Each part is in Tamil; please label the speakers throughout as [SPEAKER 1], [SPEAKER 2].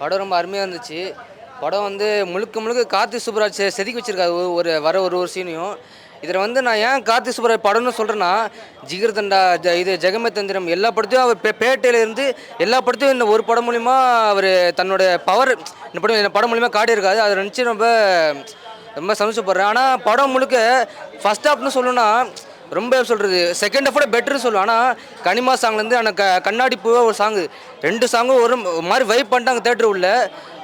[SPEAKER 1] படம் ரொம்ப அருமையாக இருந்துச்சு. படம் வந்து முழுக்க முழுக்க கார்த்தி சுப்ராஜ் செ- செதுக்கி வச்சிருக்காரு. ஒரு- ஒரு வர ஒரு ஒரு சீனையும். இதில் வந்து நான் ஏன் கார்த்தி சுப்ராஜ் படம்னு சொல்கிறேன்னா ஜிகிர்தண்டா ஜ இது ஜெகமே தந்திரம் எல்லா படத்தையும் அவர் பே பேட்டையில இருந்து எல்லா படத்தையும் இந்த ஒரு படம் மூலிமா அவர் தன்னோட பவர் இந்த படம் இந்த படம் மூலிமா காட்டியிருக்காரு. அதை நினச்சி ரொம்ப ரொம்ப சந்தோஷப்படுறேன். ஆனால் படம் முழுக்க ஃபஸ்ட் ஹாஃப்னு சொல்லணும்னா ரொம்ப சொல்கிறது செகண்ட் ஹாஃபோட பெட்டர்னு சொல்லுவேன். ஆனால் கனிமா சாங்லேருந்து ஆனால் க கண்ணாடி பூவா ஒரு சாங்கு ரெண்டு சாங்கும் ஒரு மாதிரி வைப் பண்ணிட்டாங்க தேட்டர் உள்ள.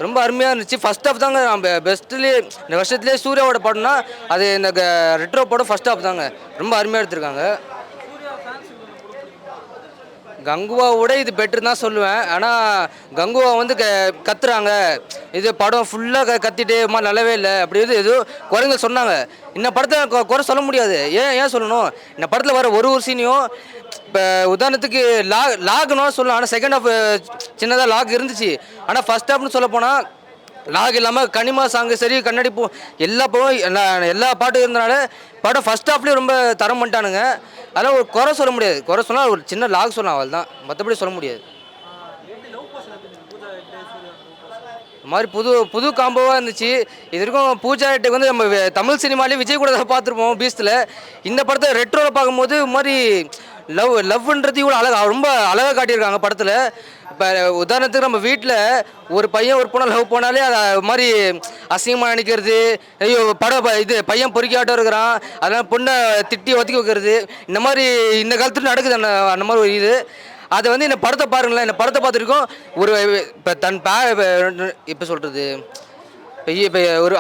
[SPEAKER 1] ரொம்ப அருமையாக இருந்துச்சு. ஃபஸ்ட் ஹாஃப் தாங்க நம்ம பெஸ்ட்லேயே இந்த வருஷத்துலேயே சூர்யாவோட படம்னா அது இந்த ரெட்ரோ படம் ஃபஸ்ட் ஹாஃப் தாங்க. ரொம்ப அருமையாக எடுத்திருக்காங்க. கங்குவாவோட இது பெட்டர் தான் சொல்லுவேன். ஆனால் கங்குவா வந்து க கத்துறாங்க. இது படம் ஃபுல்லாக க கத்திட்டு அம்மா நல்லவே இல்லை. அப்படி இது ஏதோ குறைங்க சொன்னாங்க. இந்த படத்தை கொ- குறை சொல்ல முடியாது. ஏன் ஏன் சொல்லணும்? இந்த படத்தில் வர ஒரு ஒரு சீனையும் இப்போ உதாரணத்துக்கு லாக் லாக்னு சொல்லலாம். ஆனால் செகண்ட் ஹாஃப் சின்னதாக லாக் இருந்துச்சு. ஆனால் ஃபஸ்ட் ஹாஃப்னு சொல்ல போனால் லாக் இல்லாமல் கனிமா சாங்கு சரி கண்ணாடி பூ எல்லா படம் எல்லா எல்லா பாட்டும் இருந்தனால படம் ஃபஸ்ட் ஹாஃப்லேயும் ரொம்ப தரம் பண்ணிட்டானுங்க. அதெல்லாம் ஒரு குறை சொல்ல முடியாது. குறை சொன்னால் ஒரு சின்ன லாக் சொல்லலாம் அவள் தான் மற்றபடி சொல்ல முடியாது. இந்த மாதிரி புது புது காம்போவாக இருந்துச்சு. இது வரைக்கும் பூஜா ரெட்டிக்கு வந்து நம்ம தமிழ் சினிமாலேயே விஜய் கூட தான் பார்த்துருப்போம் பீஸ்டில் இந்த படத்தை ரெட்ரோவில் பார்க்கும்போது இது மாதிரி லவ் லவ்ன்றது இவ்வளோ அழகா ரொம்ப அழகாக காட்டியிருக்காங்க படத்தில். இப்போ உதாரணத்துக்கு நம்ம வீட்டில் ஒரு பையன் ஒரு பொண்ணை லவ் போனாலே அதை மாதிரி அசிங்கமாக நினைக்கிறது ஐயோ படம் ப- இது பையன் பொறுக்கியாட்டம் இருக்கிறான் அதனால் பொண்ணை திட்டி ஒதுக்கி வைக்கிறது இந்த மாதிரி இந்த காலத்துல நடக்குது அந்த அந்த மாதிரி ஒரு இது. அதை வந்து இந்த படத்தை பாருங்களேன் இந்த படத்தை பார்த்துருக்கோம் ஒரு இப்போ தன் பே இப்போ சொல்கிறது இப்போ ஒரு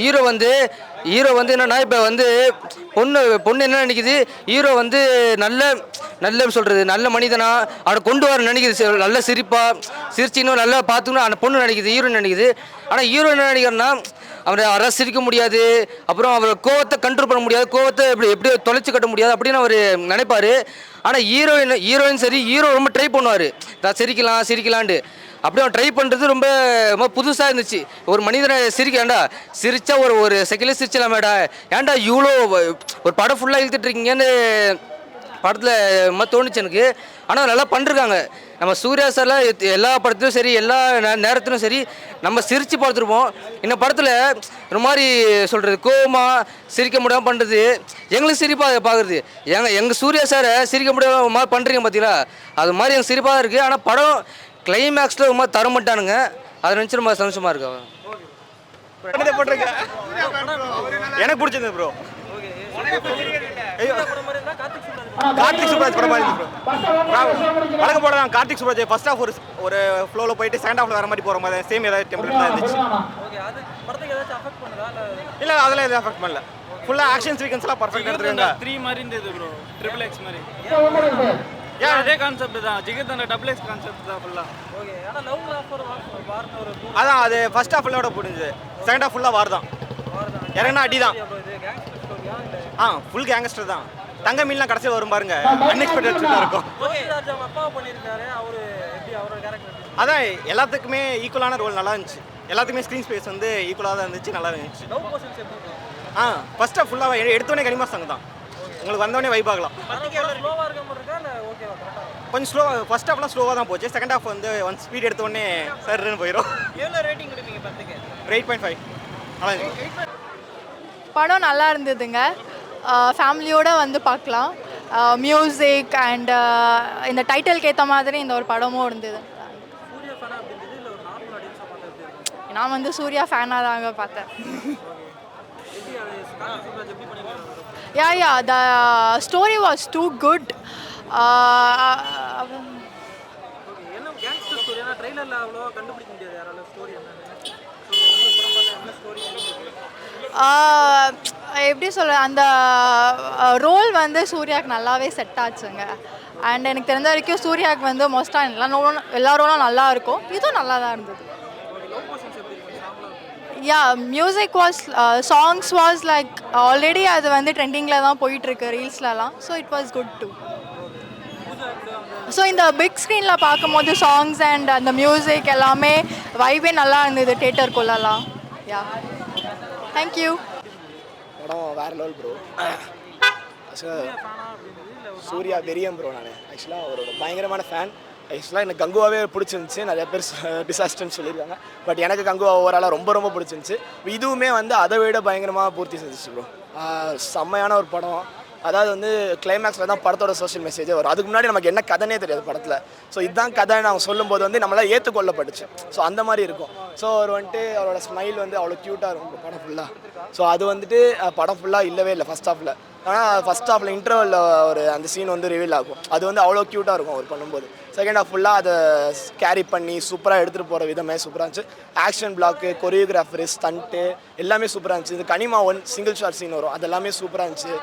[SPEAKER 1] ஹீரோ வந்து ஹீரோ வந்து என்னென்னா இப்போ வந்து பொண்ணு பொண்ணு என்ன நினைக்குது? ஹீரோ வந்து நல்ல நல்ல சொல்கிறது நல்ல மனிதனா அவனை கொண்டு வர நினைக்குது நல்ல சிரிப்பாக சிரிச்சின்னு நல்லா பார்த்துக்கணும். அந்த பொண்ணு நினைக்குது ஹீரோ நினைக்குது. ஆனால் ஹீரோ என்ன நினைக்கிறேன்னா அவரை அவரை சிரிக்க முடியாது அப்புறம் அவர் கோவத்தை கண்ட்ரோல் பண்ண முடியாது கோவத்தை எப்படி எப்படி தொலைச்சு கட்ட முடியாது அப்படின்னு அவர் நினைப்பார். ஆனால் ஹீரோயின் ஹீரோயின் சரி ஹீரோ ரொம்ப ட்ரை பண்ணுவார். நான் சிரிக்கலாம் சிரிக்கலான்ட்டு அப்படியே அவன் ட்ரை பண்ணுறது ரொம்ப ரொம்ப புதுசாக இருந்துச்சு. ஒரு மனிதனை சிரிக்க ஏன்டா சிரித்தா ஒரு ஒரு சிரிச்சலாம் மேடா ஏன்டா இவ்வளோ ஒரு படம் ஃபுல்லாக இழுத்துட்டு இருக்கீங்கன்னு படத்தில் தோணுச்சு எனக்கு. ஆனால் நல்லா பண்ணிருக்காங்க. நம்ம சூர்யா சார்லாம் எத்- எல்லா படத்துலையும் சரி எல்லா நே- நேரத்திலும் சரி நம்ம சிரித்து பார்த்துருப்போம் இந்த படத்தில் ஒரு மாதிரி சொல்கிறது கோவமா சிரிக்க முடியாமல் பண்ணுறது எங்களுக்கு சிரிப்பாக பார்க்குறது எங்கள் எங்கள் சூர்யா சாரை சிரிக்க முடியாம மாதிரி பண்ணுறீங்க பார்த்தீங்களா அது மாதிரி எனக்கு சிரிப்பாக தான் இருக்குது ஆனால் படம் கிளைமேக்ஸில் ரொம்ப தர மாட்டானுங்க. அதை நினச்சி ரொம்ப சந்தோஷமாக இருக்கு
[SPEAKER 2] எனக்கு பிடிச்சது ப்ரோ கார்த்திக் சுப்ராஜ் படம் வழக்கம் தான் கார்த்திக் சுப்ராஜ் ஃபர்ஸ்ட் ஹாஃப் ஒரு ஒரு ஃப்ளோவில் போயிட்டு செகண்ட் ஹாஃப்ல வர மாதிரி போகிற மாதிரி சேம் ஏதாவது டெம்ப்ளேட் தான் இருந்துச்சு. இல்லை? அதெல்லாம் எதுவும் அஃபெக்ட் பண்ணல. ஃபுல்லாக ஆக்ஷன் சீக்வன்ஸ்லாம் பர்ஃபெக்ட் எடுத்துருக்காங்க
[SPEAKER 3] த்ரீ மாதிரி இருந்தது ப்ரோ ட்ரிபிள் எக்ஸ் மாதிரி. ஏன் அதே கான்செப்ட் தான்? ஜிகர்தண்டா டபுள் எக்ஸ் கான்செப்ட் தான் ஃபுல்லா ஓகே ஆனா லவ் ஆஃபர் ஒரு
[SPEAKER 2] அதான் அது ஃபர்ஸ்ட் ஹாஃப் ஃபுல்லோட முடிஞ்சது செகண்ட் ஹாஃப் ஃபுல்லாக வார் தான். இறங்கினா அடி தான். ஆ ஃபுல் கேங்கஸ்டர் தான். தங்க மீன்லாம் கடைசியில் வரும் பாருங்க. அன்எக்ஸ்பெக்டட் இருக்கும்.
[SPEAKER 3] அவரோட கேரக்டர்
[SPEAKER 2] அதான் எல்லாத்துக்குமே ஈக்குவலான ரோல் நல்லா இருந்துச்சு. எல்லாத்துக்குமே ஸ்க்ரீன் ஸ்பேஸ் வந்து ஈக்குவலாக தான் இருந்துச்சு நல்லா இருந்துச்சு. ஆ ஃபஸ்ட்டாக ஃபுல்லாக எடுத்தோடனே கனிமா சாங் தான். உங்களுக்கு வந்தோடனே வைப் ஆகலாம்
[SPEAKER 3] ஸ்லோவா இருக்க மாதிரி இருக்கா? இல்ல ஓகேவா கரெக்டா
[SPEAKER 2] கொஞ்சம் ஸ்லோவாக ஃபர்ஸ்ட் ஹாஃப்லாம் ஸ்லோவாக தான் போச்சு. செகண்ட் ஹாஃப் வந்து ஒன் ஸ்பீட் எடுத்தோடனே சர்ன்னு போயிடும்
[SPEAKER 3] எவ்வளவு ரேட்டிங் கொடுப்பீங்க பத்துக்கு
[SPEAKER 2] எயிட் பாயிண்ட் ஃபைவ் நல்லா
[SPEAKER 4] படம் நல்லா இருந்ததுங்க. ஃபேமிலியோட வந்து பார்க்கலாம். மியூசிக் அண்ட் இந்த டைட்டிலுக்கு ஏற்ற மாதிரி இந்த ஒரு படமும் இருந்தது. நான் வந்து சூர்யா ஃபேனாக தாங்க பார்த்தேன். Yeah yeah the story was too good எப்படி சொல்ல அந்த ரோல் வந்து சூர்யாவுக்கு நல்லாவே செட் ஆச்சுங்க. அண்ட் எனக்கு தெரிஞ்ச வரைக்கும் சூர்யாவுக்கு வந்து மோஸ்ட்டாக எல்லா ரோலும் எல்லா ரோலும் நல்லா இருக்கும். இதுவும் நல்லா தான் இருந்தது. Yeah music was songs was like already அது வந்து ட்ரெண்டிங்கில் தான் போயிட்டுருக்கு ரீல்ஸ்லலாம் so it was good too so இந்த பிக் ஸ்க்ரீனில் பார்க்கும்போது சாங்ஸ் அண்ட் அந்த மியூசிக் எல்லாமே வைபே நல்லா இருந்தது தேட்டருக்குள்ளலாம் யா தேங்க்யூ
[SPEAKER 5] படம் வேற லெவல் ப்ரோ சூர்யா பெரியம் ப்ரோ நான். ஆக்சுவலாக அவரோட பயங்கரமான ஃபேன் ஆக்சுவலாக எனக்கு கங்குவாவே பிடிச்சிருந்துச்சு. நிறைய பேர் டிசாஸ்டர்னு சொல்லியிருக்காங்க. பட் எனக்கு கங்குவா ஓவராலாக ரொம்ப ரொம்ப பிடிச்சிருந்துச்சு. இதுவுமே வந்து அதை விட பயங்கரமாக பூர்த்தி செஞ்சிச்சு ப்ரோ செம்மையான ஒரு படம். அதாவது வந்து கிளைமேக்ஸில் தான் படத்தோட சோஷியல் மெசேஜே வரும். அதுக்கு முன்னாடி நமக்கு என்ன கதைனே தெரியாது படத்தில். ஸோ இதுதான் கதைன்னு அவங்க சொல்லும்போது வந்து நம்மளால் ஏற்றுக்கொள்ளப்பட்டுச்சு ஸோ அந்த மாதிரி இருக்கும். ஸோ அவர் வந்துட்டு அவரோட ஸ்மைல் வந்து அவ்வளோ க்யூட்டாக இருக்கும் படம் ஃபுல்லாக ஸோ அது வந்துட்டு படம் ஃபுல்லாக இல்லவே இல்லை ஃபஸ்ட் ஹாஃபில் ஆனால் ஃபஸ்ட் ஹாஃபில் இன்டர்வலில் ஒரு அந்த சீன் வந்து ரிவீல் ஆகும். அது வந்து அவ்வளோ க்யூட்டாக இருக்கும் அவர் பண்ணும்போது. செகண்ட் ஹாஃப் ஃபுல்லாக அதை கேரி பண்ணி சூப்பராக எடுத்துகிட்டு போகிற விதமே சூப்பராக இருந்துச்சு. ஆக்ஷன் பிளாக்கு கொரியோகிராஃபரு ஸ்டண்ட்டு எல்லாமே சூப்பராக இருந்துச்சு. இது கனிமா ஒன் சிங்கிள் ஷார்ட் சீன் வரும். அது எல்லாமே சூப்பராக இருந்துச்சு.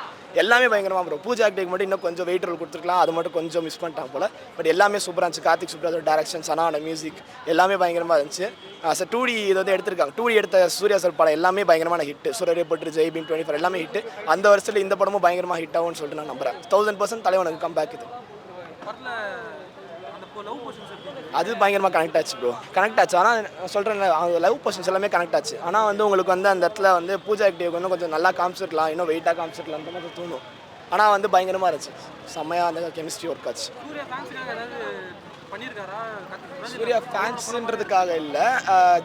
[SPEAKER 5] எல்லாமே பயங்கரமாக ப்ரோ பூஜா ஆக்டிக்கு மட்டும் இன்னும் கொஞ்சம் வெயிட் ரோல் கொடுத்துருக்கலாம். அது மட்டும் கொஞ்சம் மிஸ் பண்ணிட்டாங்க போல். பட் எல்லாமே சூப்பராக இருந்துச்சு. கார்த்திக் சுப்ராஜோட டேரக்ஷன் சனாவோட மியூசிக் எல்லாமே பயங்கரமாக இருந்துச்சு. சார் டூ டி இது வந்து எடுத்திருக்காங்க. டூ டி எடுத்த சூர்யா சார் படம் எல்லாமே பயங்கரமான ஹிட் சூரிய பட்டு ஜெய் பீம் டுவெண்ட்டி ஃபோர் எல்லாமே ஹிட் அந்த வருஷத்தில் இந்த படமும் பயங்கரமாக ஹிட் ஆகும்னு சொல்லிட்டு நான் நம்புறேன். தௌசண்ட் பர்சன்ட் தலைவனுக்கு கம் பேக் இது
[SPEAKER 3] படத்தில் அந்த லவ் போர்ஷன்ஸ் எப்படி
[SPEAKER 5] அது பயங்கரமாக கனெக்ட் ஆச்சு ப்ரோ கனெக்ட் ஆச்சு. ஆனால் சொல்கிறேன் அந்த லவ் பொசிஷன்ஸ் எல்லாமே கனெக்ட் ஆச்சு. ஆனால் வந்து உங்களுக்கு வந்து அந்த இடத்துல வந்து பூஜா ஆக்டிவ் இன்னும் கொஞ்சம் நல்லா காமிச்சிருக்கலாம் இன்னும் வெயிட்டாக காமிச்சிருக்கலாம் அந்த மாதிரி தோணும். ஆனால் வந்து பயங்கரமாக இருந்துச்சு. செம்மையாக அந்த கெமிஸ்ட்ரி ஒர்க் ஆச்சு.
[SPEAKER 3] சூர்யா
[SPEAKER 5] ஃபேன்ஸுன்றதுக்காக இல்லை.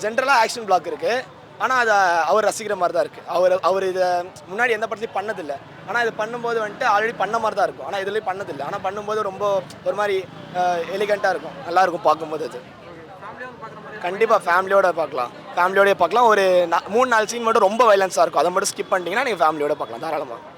[SPEAKER 5] ஜென்ரலாக ஆக்ஷன் பிளாக் இருக்குது ஆனால் அதை அவர் ரசிக்கிற மாதிரி தான் இருக்குது அவர் அவர் இதை முன்னாடி எந்த படத்தையும் பண்ணதில்லை. ஆனால் இது பண்ணும்போது வந்துட்டு ஆல்ரெடி பண்ண மாதிரி தான் இருக்கும். ஆனால் இதுலேயும் பண்ணதில்லை. ஆனால் பண்ணும்போது ரொம்ப ஒரு மாதிரி எலிகண்ட்டாக இருக்கும். நல்லாயிருக்கும் பார்க்கும்போது அது. கண்டிப்பாக ஃபேமிலியோட பார்க்கலாம். ஃபேமிலியோடய பார்க்கலாம். ஒரு நா- மூணு நாலு சீன் மட்டும் ரொம்ப வைலன்ஸாக இருக்கும். அதை மட்டும் ஸ்கிப் பண்ணிட்டீங்கன்னா நீங்கள் ஃபேமிலியோட பார்க்கலாம். தாராளமாக